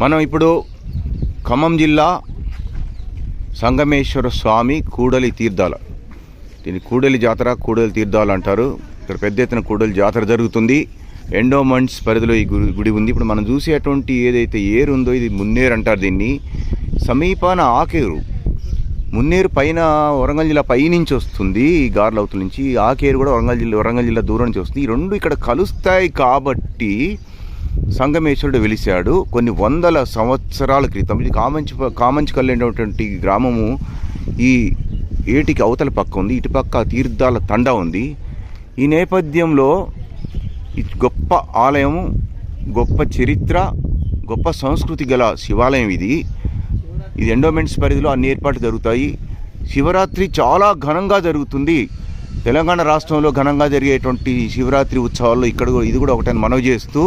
మనం ఇప్పుడు ఖమ్మం జిల్లా సంగమేశ్వర స్వామి కూడలి తీర్థాల. దీని కూడలి జాతర కూడలి తీర్థాలు అంటారు. ఇక్కడ పెద్ద ఎత్తున కూడలి జాతర జరుగుతుంది. ఎండోమంట్స్ పరిధిలో ఈ గుడి గుడి ఉంది. ఇప్పుడు మనం చూసేటువంటి ఏదైతే ఏరు ఉందో ఇది మున్నేరు అంటారు దీన్ని. సమీపాన ఆకేరు. మున్నేరు పైన వరంగల్ జిల్లా పైనుంచి వస్తుంది. ఈ గార్లవుతుల నుంచి ఆకేరు కూడా వరంగల్ జిల్లా వరంగల్ జిల్లా దూరం నుంచి వస్తుంది. ఈ రెండు ఇక్కడ కలుస్తాయి కాబట్టి సంగమేశ్వరుడు వెలిశాడు. కొన్ని వందల సంవత్సరాల క్రితం ఇది కామంచి కామంచి అనేటువంటి గ్రామము ఈ ఏటికి అవతల పక్క ఉంది. ఇటుపక్క తీర్థాల తండా ఉంది. ఈ నేపథ్యంలో గొప్ప ఆలయము గొప్ప చరిత్ర గొప్ప సంస్కృతి గల శివాలయం ఇది. ఇది ఎండోమెంట్స్ పరిధిలో అన్ని ఏర్పాట్లు జరుగుతాయి. శివరాత్రి చాలా ఘనంగా జరుగుతుంది. తెలంగాణ రాష్ట్రంలో ఘనంగా జరిగేటువంటి శివరాత్రి ఉత్సవాల్లో ఇక్కడ ఇది కూడా ఒకటని మనవి చేస్తూ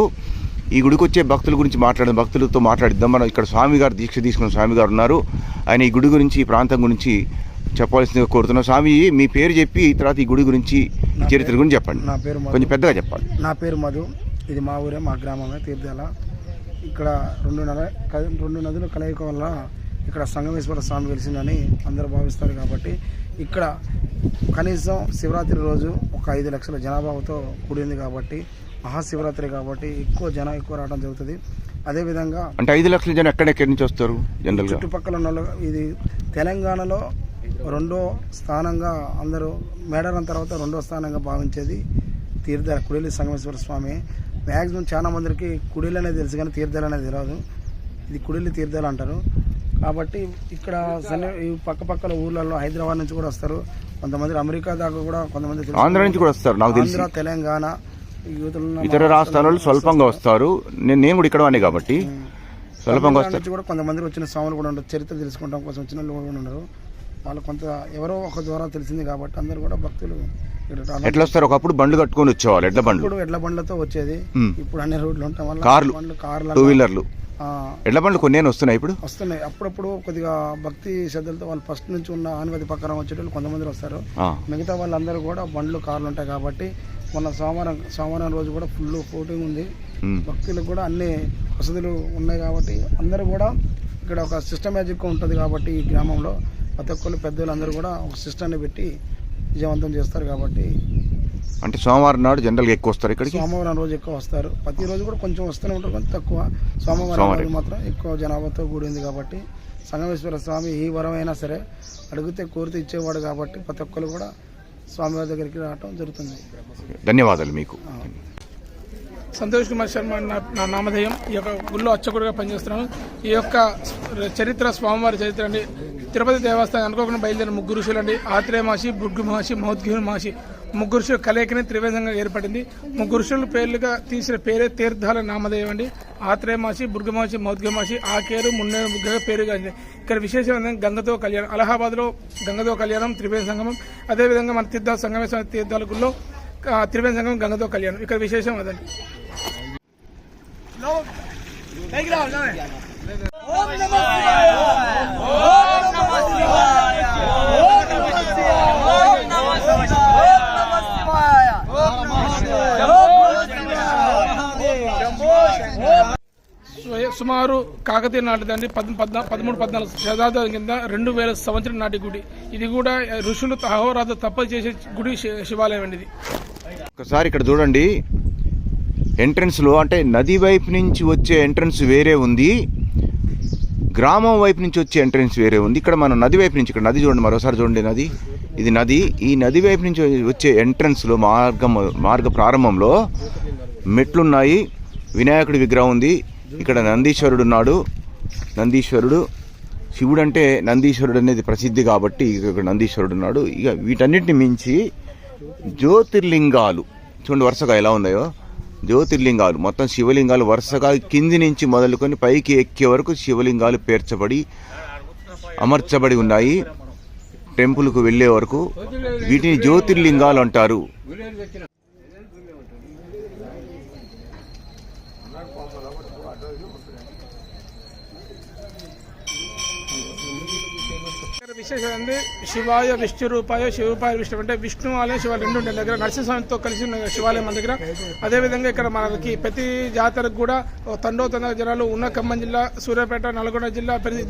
ఈ గుడికి వచ్చే భక్తుల గురించి మాట్లాడిన భక్తులతో మాట్లాడిద్దాం. మనం ఇక్కడ స్వామి గారు దీక్ష తీసుకున్న స్వామి గారు ఉన్నారు. ఆయన ఈ గుడి గురించి ఈ ప్రాంతం గురించి చెప్పాల్సిందిగా కోరుతున్నాం. స్వామి మీ పేరు చెప్పి తర్వాత ఈ గుడి గురించి ఈ చరిత్ర గురించి చెప్పండి. నా పేరు కొంచెం పెద్దగా చెప్పాలి. నా పేరు మధు. ఇది మా ఊరే మా గ్రామమే తీర్థాల ఇక్కడ రెండు క- రెండు నదుల కలయిక వల్ల ఇక్కడ సంగమేశ్వర స్వామి వెలిసిందని అందరూ భావిస్తారు కాబట్టి ఇక్కడ కనీసం శివరాత్రి రోజు ఒక ఐదు లక్షల జనాభాతో కూడింది కాబట్టి మహాశివరాత్రి కాబట్టి ఎక్కువ జనం ఎక్కువ రావడం జరుగుతుంది. అదేవిధంగా అంటే ఐదు లక్షల జనం ఎక్కడెక్కడి నుంచి వస్తారు జనరల్గా? చుట్టుపక్కల ఉన్న వాళ్ళు ఇది తెలంగాణలో రెండో స్థానంగా అందరూ మేడారం తర్వాత రెండో స్థానంగా భావించేది తీర్థ కుడిలి సంగమేశ్వర స్వామి. మ్యాక్సిమం చాలా మందికి కుడిలు అనేది తెలుసు కానీ తీర్థాలు అనేది తెలియదు ఇది కుడిలి తీర్థాలు అంటారు. కాబట్టి ఇక్కడ సన్ని ఈ పక్క పక్కల ఊర్లలో హైదరాబాద్ నుంచి కూడా వస్తారు. కొంతమంది అమెరికా దాకా కూడా కొంతమంది. ఆంధ్ర నుంచి కూడా వస్తారు నాకు ఆంధ్ర తెలంగాణ ఇతర రాష్ట్రాల వాళ్ళు స్వల్పంగా వస్తారు. నేను నేను కూడా ఇక్కడ వాడిని కాబట్టి స్వల్పంగా వస్తారు. కూడా కొంతమంది వచ్చిన స్వాములు కూడా ఉండరు. చరిత్ర తెలుసుకోవడం కోసం వచ్చిన వాళ్ళు కూడా ఉన్నారు వాళ్ళు కొంత ఎవరో ఒక ద్వారా తెలిసింది కాబట్టి అందరూ కూడా భక్తులు. ఎట్లా వస్తారు? ఒకప్పుడు బండ్లు కట్టుకొని వచ్చేవాళ్ళు ఎడ్ల బండ్లు. ఇప్పుడు ఎడ్ల బండ్లతో వచ్చేది. ఇప్పుడు అన్ని రోడ్లు ఉండటం వల్ల కార్లు. బండ్లు కార్లు టూ వీలర్లు ఎడ్ల బండ్లు కొన్ని వస్తున్నాయి ఇప్పుడు? వస్తున్నాయి. అప్పుడప్పుడు కొద్దిగా భక్తి శ్రద్ధలతో వాళ్ళు ఫస్ట్ నుంచి ఉన్న ఆనవది పక్కన వచ్చేటోళ్ళు కొంతమంది వస్తారు. మిగతా వాళ్ళందరూ కూడా బండ్లు కార్లు ఉంటాయి కాబట్టి మొన్న సోమవారం సోమవారం రోజు కూడా ఫుల్ ఫోటింగ్ ఉంది ఉమ్. భక్తులకు కూడా అన్ని వసతులు ఉన్నాయి కాబట్టి అందరూ కూడా ఇక్కడ ఒక సిస్టమేటిక్గా ఉంటుంది కాబట్టి ఈ గ్రామంలో ప్రతి ఒక్కరు పెద్దలు అందరూ కూడా ఒక సిస్టమ్ని పెట్టి విజయవంతం చేస్తారు కాబట్టి అంటే సోమవారం నాడు జనరల్గా ఎక్కువ వస్తారు ఇక్కడికి సోమవారం రోజు ఎక్కువ వస్తారు ప్రతి రోజు కూడా కొంచెం వస్తూనే ఉంటారు కొంచెం తక్కువ సోమవారం. రోజు మాత్రం ఎక్కువ జనాభాతో కూడింది కాబట్టి సంగమేశ్వర స్వామి ఏ వరమైనా సరే అడిగితే కోరితే ఇచ్చేవాడు కాబట్టి ప్రతి ఒక్కరు కూడా స్వామివారి దగ్గరికి రావటం జరుగుతుంది. ధన్యవాదాలు మీకు. సంతోష్ కుమార్ శర్మ నా నా నామధేయం. ఈ యొక్క గుళ్ళో అర్చకుడిగా పనిచేస్తున్నాను. ఈ యొక్క చరిత్ర స్వామివారి చరిత్ర అండి. తిరుపతి దేవస్థానం అనుకోకుండా బయలుదేరిన ముగ్గురు ఋషులు అండి ఆత్రేయ మహర్షి భృగు మహర్షి మహోద్గిరి మహర్షి. ముగ్గురు ఋషులు కలయికని త్రివేదంగా ఏర్పడింది. ముగ్గురు ఋషుల పేర్లుగా తీసిన పేరే తీర్థాల నామధేయం అండి. మహర్షి మహోద్గిరి మహర్షి ఆకేరు మున్నేరు ముగ్గురుగా పేరుగా ఇక్కడ విశేషం ఏంటంటే గంగతో కళ్యాణం. అలహాబాద్లో గంగతో కళ్యాణం త్రివేద సంగమం. అదేవిధంగా మన తీర్థ సంగమేశ్వర తీర్థాల గుళ్ళో త్రివేద సంగమం గంగతో కళ్యాణం. ఇక్కడ విశేషం అదండి సు- సుమారు కాకతీయ నాటిదండి పద్ పద్నా పదమూడు పద్నాలుగు శతాబ్దాల కింద రెండు వేల సంవత్సరం నాటి గుడి. ఇది కూడా ఋషులు అహోరాత్ర తప్పలు చేసే గుడి శి- శివాలయం అండి ఇది. ఒకసారి ఇక్కడ చూడండి. ఎంట్రన్స్లో అంటే నది వైపు నుంచి వచ్చే ఎంట్రన్స్ వేరే ఉంది. గ్రామం వైపు నుంచి వచ్చే ఎంట్రన్స్ వేరే ఉంది. ఇక్కడ మనం నది వైపు నుంచి ఇక్కడ నది చూడండి మరోసారి చూడండి నది. ఇది నది. ఈ నది వైపు నుంచి వచ్చే ఎంట్రన్స్లో మార్గం మార్గ ప్రారంభంలో మెట్లున్నాయి. వినాయకుడి విగ్రహం ఉంది. ఇక్కడ నందీశ్వరుడు ఉన్నాడు. నందీశ్వరుడు శివుడు అంటే నందీశ్వరుడు అనేది ప్రసిద్ధి కాబట్టి ఇక్కడ నందీశ్వరుడు ఉన్నాడు. ఇక వీటన్నిటిని మించి జ్యోతిర్లింగాలు చూడండి వరుసగా ఎలా ఉన్నాయో. జ్యోతిర్లింగాలు మొత్తం శివలింగాలు వరుసగా కింది నుంచి మొదలుకొని పైకి ఎక్కే వరకు శివలింగాలు పేర్చబడి అమర్చబడి ఉన్నాయి. టెంపుల్కు వెళ్ళే వరకు వీటిని జ్యోతిర్లింగాలు అంటారు. విశేషం అంటే శివాయ విష్ణు రూపాయ శివపాయ విష్ణు అంటే విష్ణు ఆలయం శివాలయం రెండు ఉంటాయి. దగ్గర నరసింహస్వామితో కలిసి ఉన్న శివాలయం మన దగ్గర. అదేవిధంగా ఇక్కడ మనకి ప్రతి జాతరకు కూడా తండో తండ జనాలు ఉన్న ఖమ్మం జిల్లా సూర్యాపేట నల్గొండ జిల్లా ప్రతి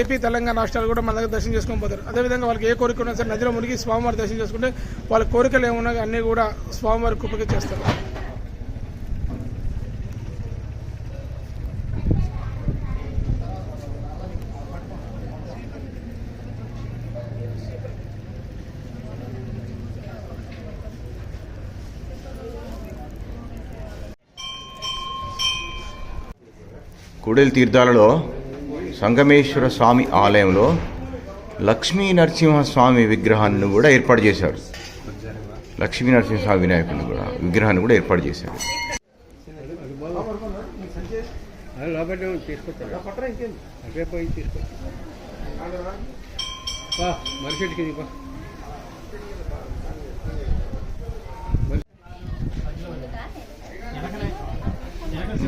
ఏపీ తెలంగాణ రాష్ట్రాలు కూడా మన దగ్గర దర్శనం చేసుకొని పోతారు. అదేవిధంగా వాళ్ళకి ఏ కోరిక ఉన్నా సరే నదిలో మునిగి స్వామివారి దర్శనం చేసుకుంటే వాళ్ళ కోరికలు ఏమున్నా అన్నీ కూడా స్వామివారి కృపకి చేస్తారు. కూడలి తీర్థాలలో సంగమేశ్వర స్వామి ఆలయంలో లక్ష్మీ నరసింహస్వామి విగ్రహాన్ని కూడా ఏర్పాటు చేశారు లక్ష్మీ నరసింహస్వామి వినాయకుడిని కూడా విగ్రహాన్ని కూడా ఏర్పాటు చేశారు మరుసటికి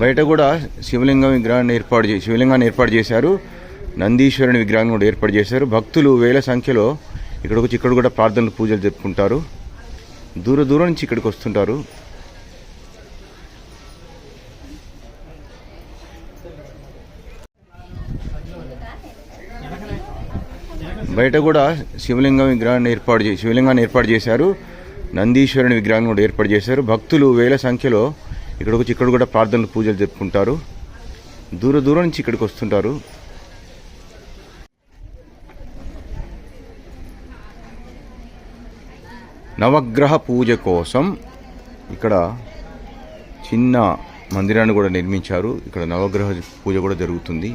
బయట కూడా శివలింగం విగ్రహాన్ని ఏర్పాటు చేసి శివలింగాన్ని ఏర్పాటు చేశారు. నందీశ్వరుని విగ్రహాన్ని కూడా ఏర్పాటు చేశారు. భక్తులు వేల సంఖ్యలో ఇక్కడికి వచ్చి ఇక్కడ కూడా ప్రార్థనలు పూజలు జరుపుకుంటారు. దూర దూరం నుంచి ఇక్కడికి వస్తుంటారు. బయట కూడా శివలింగం విగ్రహాన్ని ఏర్పాటు చేసి శివలింగాన్ని ఏర్పాటు చేశారు. నందీశ్వరుని విగ్రహాన్ని కూడా ఏర్పాటు చేశారు. భక్తులు వేల సంఖ్యలో ఇక్కడికి వచ్చి ఇక్కడ కూడా ప్రార్థనలు పూజలు జరుపుకుంటారు. దూర దూరం నుంచి ఇక్కడికి వస్తుంటారు. నవగ్రహ పూజ కోసం ఇక్కడ చిన్న మందిరాన్ని కూడా నిర్మించారు. ఇక్కడ నవగ్రహ పూజ కూడా జరుగుతుంది.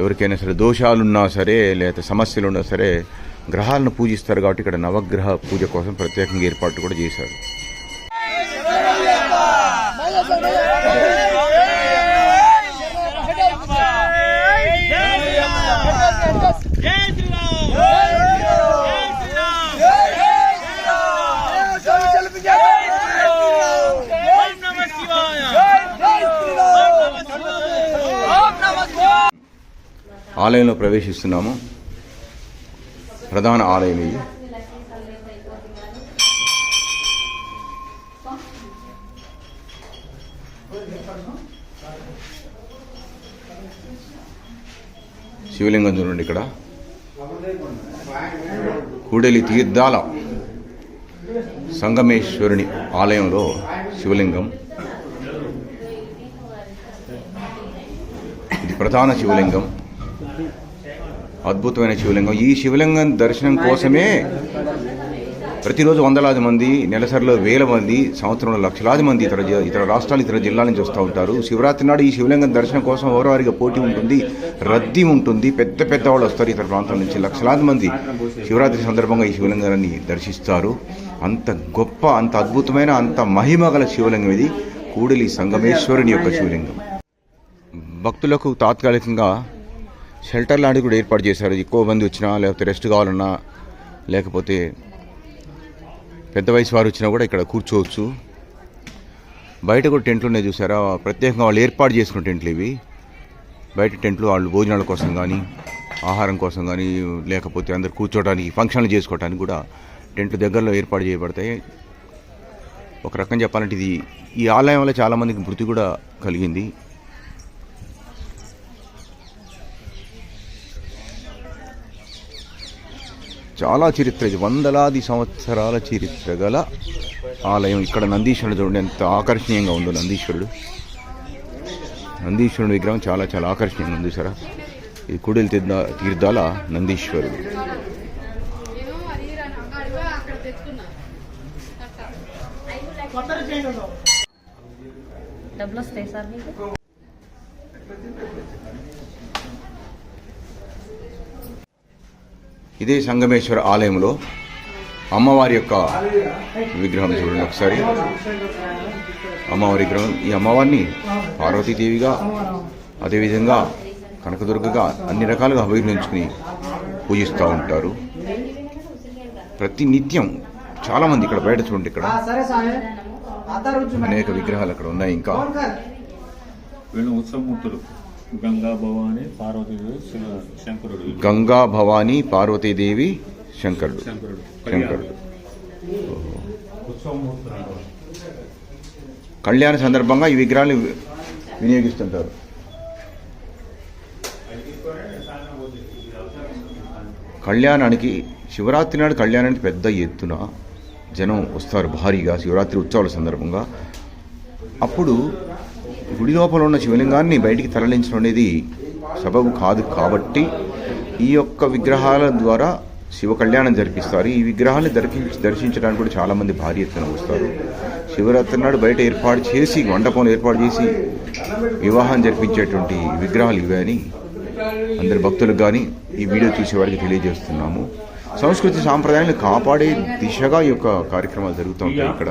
ఎవరికైనా సరే దోషాలున్నా సరే లేదా సమస్యలు ఉన్నా సరే గ్రహాలను పూజిస్తారు కాబట్టి ఇక్కడ నవగ్రహ పూజ కోసం ప్రత్యేకంగా ఏర్పాటు కూడా చేశారు. ఆలయంలో ప్రవేశిస్తున్నాము. ప్రధాన ఆలయం ఇది. శివలింగం చూడండి ఇక్కడ. కూడలి తీర్థాల సంగమేశ్వరుని ఆలయంలో శివలింగం. ఇది ప్రధాన శివలింగం. అద్భుతమైన శివలింగం. ఈ శివలింగం దర్శనం కోసమే ప్రతిరోజు వందలాది మంది నెలసరిలో వేల మంది సంవత్సరంలో లక్షలాది మంది ఇతర ఇతర రాష్ట్రాలు ఇతర జిల్లాల నుంచి వస్తూ ఉంటారు. శివరాత్రి నాడు ఈ శివలింగం దర్శనం కోసం ఓరవారిగా పోటీ ఉంటుంది రద్దీ ఉంటుంది. పెద్ద పెద్ద వాళ్ళు వస్తారు ఇతర ప్రాంతాల నుంచి. లక్షలాది మంది శివరాత్రి సందర్భంగా ఈ శివలింగాన్ని దర్శిస్తారు. అంత గొప్ప అంత అద్భుతమైన అంత మహిమ గల శివలింగం ఇది. కూడలి సంగమేశ్వరుని యొక్క శివలింగం. భక్తులకు తాత్కాలికంగా షెల్టర్ లాంటివి కూడా ఏర్పాటు చేశారు. ఎక్కువ మంది వచ్చినా లేకపోతే రెస్ట్ కావాలన్నా లేకపోతే పెద్ద వయసు వారు వచ్చినా కూడా ఇక్కడ కూర్చోవచ్చు. బయట కూడా టెంట్లు ఉన్నాయి చూసారా? ప్రత్యేకంగా వాళ్ళు ఏర్పాటు చేసుకున్న టెంట్లు ఇవి. బయట టెంట్లు వాళ్ళు భోజనాల కోసం కానీ ఆహారం కోసం కానీ లేకపోతే అందరు కూర్చోవడానికి ఫంక్షన్లు చేసుకోవడానికి కూడా టెంట్లు దగ్గరలో ఏర్పాటు చేయబడతాయి. ఒక రకం చెప్పాలంటే ఇది ఈ ఆలయం వల్ల చాలామందికి మృతి కూడా కలిగింది. చాలా చరిత్ర ఇది. వందలాది సంవత్సరాల చరిత్ర గల ఆలయం. ఇక్కడ నందీశ్వరుడు చూడండి ఎంత ఆకర్షణీయంగా ఉందో నందీశ్వరుడు. నందీశ్వరుడు విగ్రహం చాలా చాలా ఆకర్షణీయంగా ఉంది సరే. ఇది కుడిల్ తీర్థ తీర్థాల నందీశ్వరుడు. డబ్బులు వస్తాయి సార్ మీకు? ఇదే సంగమేశ్వర ఆలయంలో అమ్మవారి యొక్క విగ్రహం చూడండి ఒకసారి. అమ్మవారి విగ్రహం ఈ అమ్మవారిని పార్వతీదేవిగా అదేవిధంగా కనకదుర్గగా అన్ని రకాలుగా అభివర్ణించుకుని పూజిస్తూ ఉంటారు. ప్రతి నిత్యం చాలామంది ఇక్కడ బయట చూడండి ఇక్కడ. అనేక విగ్రహాలు అక్కడ ఉన్నాయి ఇంకా. వీళ్ళు ఉత్సవమూర్తులు. గంగా భవాని పార్వతీదేవి శంకరుడు. గంగా భవానీ పార్వతీదేవి శంకరుడు. శంకరుడు. కళ్యాణ సందర్భంగా ఈ విగ్రహాన్ని వినియోగిస్తుంటారు. కళ్యాణానికి శివరాత్రి నాడు కళ్యాణానికి పెద్ద ఎత్తున జనం వస్తారు భారీగా శివరాత్రి ఉత్సవాల సందర్భంగా. అప్పుడు గుడి లోపల ఉన్న శివలింగాన్ని బయటికి తరలించడం అనేది సబబు కాదు కాబట్టి ఈ యొక్క విగ్రహాల ద్వారా శివ కళ్యాణం జరిపిస్తారు. ఈ విగ్రహాన్ని దర్శించి దర్శించడానికి కూడా చాలామంది భారీ ఎత్తున వస్తారు. శివరాత్రి నాడు బయట ఏర్పాటు చేసి మండపం ఏర్పాటు చేసి వివాహం జరిపించేటువంటి విగ్రహాలు ఇవే అని అందరి భక్తులకు కానీ ఈ వీడియో చూసే వారికి తెలియజేస్తున్నాము. సంస్కృతి సాంప్రదాయాలను కాపాడే దిశగా ఈ యొక్క కార్యక్రమాలు జరుగుతూ ఉంటాయి ఇక్కడ.